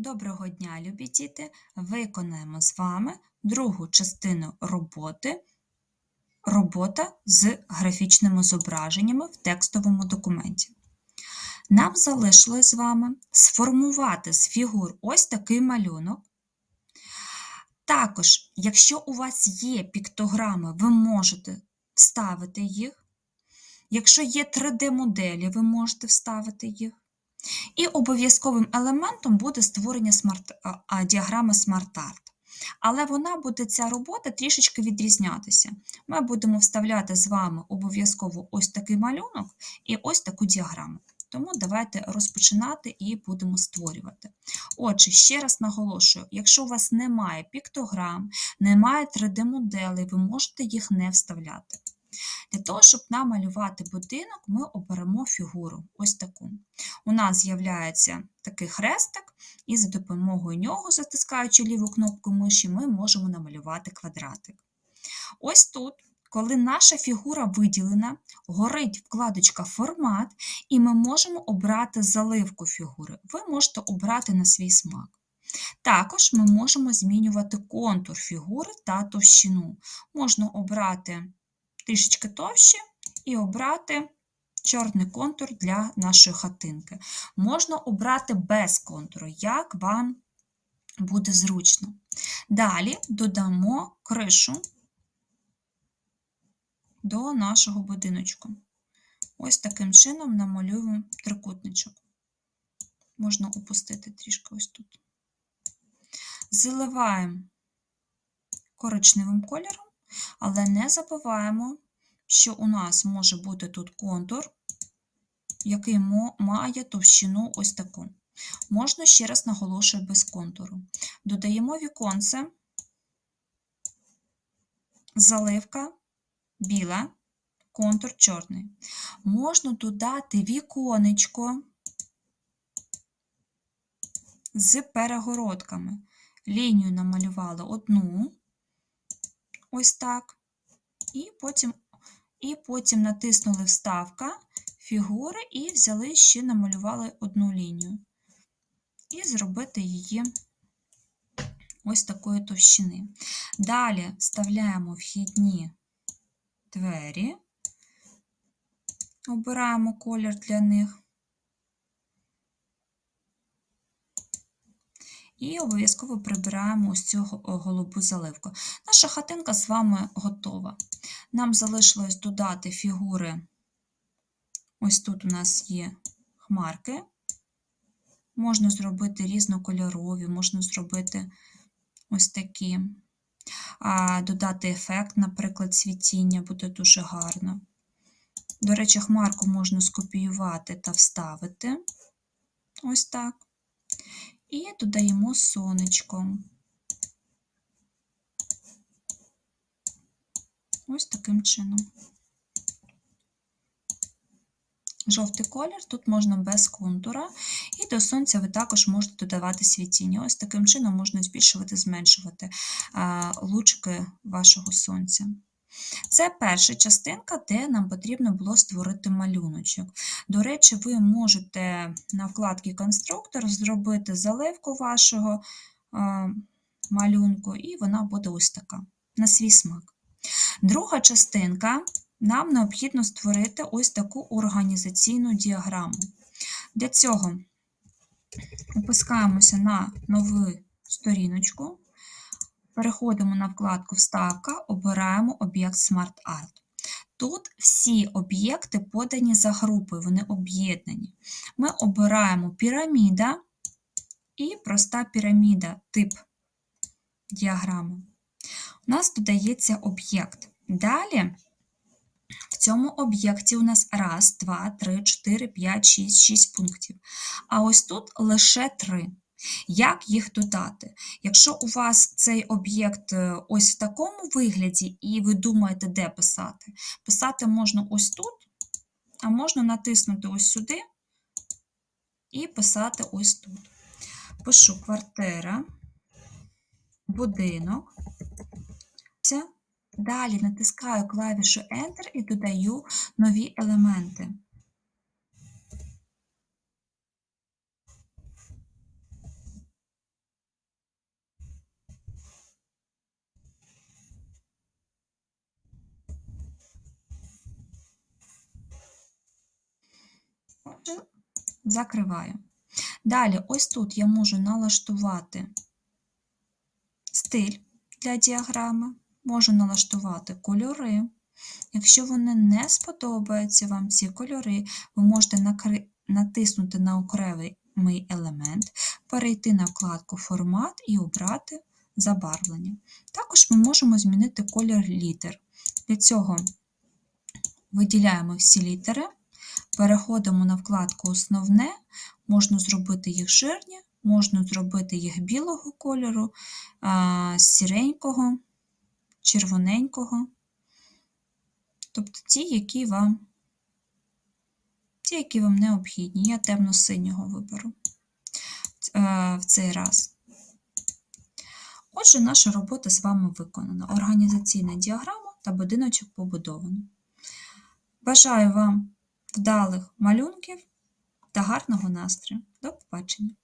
Доброго дня, любі діти! Виконаємо з вами другу частину роботи робота з графічними зображеннями в текстовому документі. Нам залишилось з вами сформувати з фігур ось такий малюнок. Також, якщо у вас є піктограми, ви можете вставити їх. Якщо є 3D-моделі, ви можете вставити їх. І обов'язковим елементом буде створення смарт, а, діаграми SmartArt. Але вона буде ця робота трішечки відрізнятися. Ми будемо вставляти з вами обов'язково ось такий малюнок і ось таку діаграму. Тому давайте розпочинати і будемо створювати. Отже, ще раз наголошую: якщо у вас немає піктограм, немає 3D-моделей, ви можете їх не вставляти. Для того, щоб намалювати будинок, ми оберемо фігуру ось таку. У нас з'являється такий хрестик, і за допомогою нього, затискаючи ліву кнопку миші, ми можемо намалювати квадратик. Ось тут, коли наша фігура виділена, горить вкладочка Формат, і ми можемо обрати заливку фігури. Ви можете обрати на свій смак. Також ми можемо змінювати контур фігури та товщину. Можна обрати трішечки товще і обрати чорний контур для нашої хатинки. Можна обрати без контуру, як вам буде зручно. Далі додамо кришу до нашого будиночку. Ось таким чином намалюємо трикутничок. Можна опустити трішки ось тут. Заливаємо коричневим кольором але не забуваємо, що у нас може бути тут контур, який має товщину ось таку. Можна ще раз наголошую без контуру. Додаємо віконце, заливка біла, контур чорний. Можна додати віконечко з перегородками. Лінію намалювали одну, ось так. І потім і потім натиснули Вставка, фігури і взяли ще намалювали одну лінію. І зробити її ось такої товщини. Далі вставляємо вхідні двері, обираємо колір для них. І обов'язково прибираємо ось цю голубу заливку. Наша хатинка з вами готова. Нам залишилось додати фігури. Ось тут у нас є хмарки. Можна зробити різнокольорові, можна зробити ось такі, а додати ефект, наприклад, світіння буде дуже гарно. До речі, хмарку можна скопіювати та вставити. Ось так і додаємо сонечко. Ось таким чином. Жовтий колір, тут можна без контура, і до сонця ви також можете додавати світіння. Ось таким чином можна збільшувати, зменшувати лучки вашого сонця. Це перша частинка, де нам потрібно було створити малюночок. До речі, ви можете на вкладці конструктор зробити заливку вашого малюнку, і вона буде ось така, на свій смак. Друга частинка нам необхідно створити ось таку організаційну діаграму. Для цього опускаємося на нову сторіночку. Переходимо на вкладку Вставка, обираємо об'єкт SmartArt. Тут всі об'єкти подані за групою, вони об'єднані. Ми обираємо піраміда і проста піраміда, тип діаграми. У нас додається об'єкт. Далі в цьому об'єкті у нас раз, два, три, чотири, п'ять, шість, шість пунктів. А ось тут лише три. Як їх додати? Якщо у вас цей об'єкт е, ось в такому вигляді, і ви думаєте, де писати, писати можна ось тут, а можна натиснути ось сюди і писати ось тут. Пишу квартира, будинок. Далі натискаю клавішу Enter і додаю нові елементи. Закриваю. Далі, ось тут я можу налаштувати стиль для діаграми, можу налаштувати кольори. Якщо вони не сподобаються вам ці кольори, ви можете натиснути на окремий елемент, перейти на вкладку Формат і обрати забарвлення. Також ми можемо змінити колір літер. Для цього виділяємо всі літери, переходимо на вкладку Основне, можна зробити їх жирні, можна зробити їх білого кольору, сіренького, червоненького. Тобто ті, які вам, ті, які вам необхідні. Я темно-синього виберу е, в цей раз. Отже, наша робота з вами виконана. Організаційна діаграма та будиночок побудовано. Бажаю вам вдалих малюнків та гарного настрою. До побачення!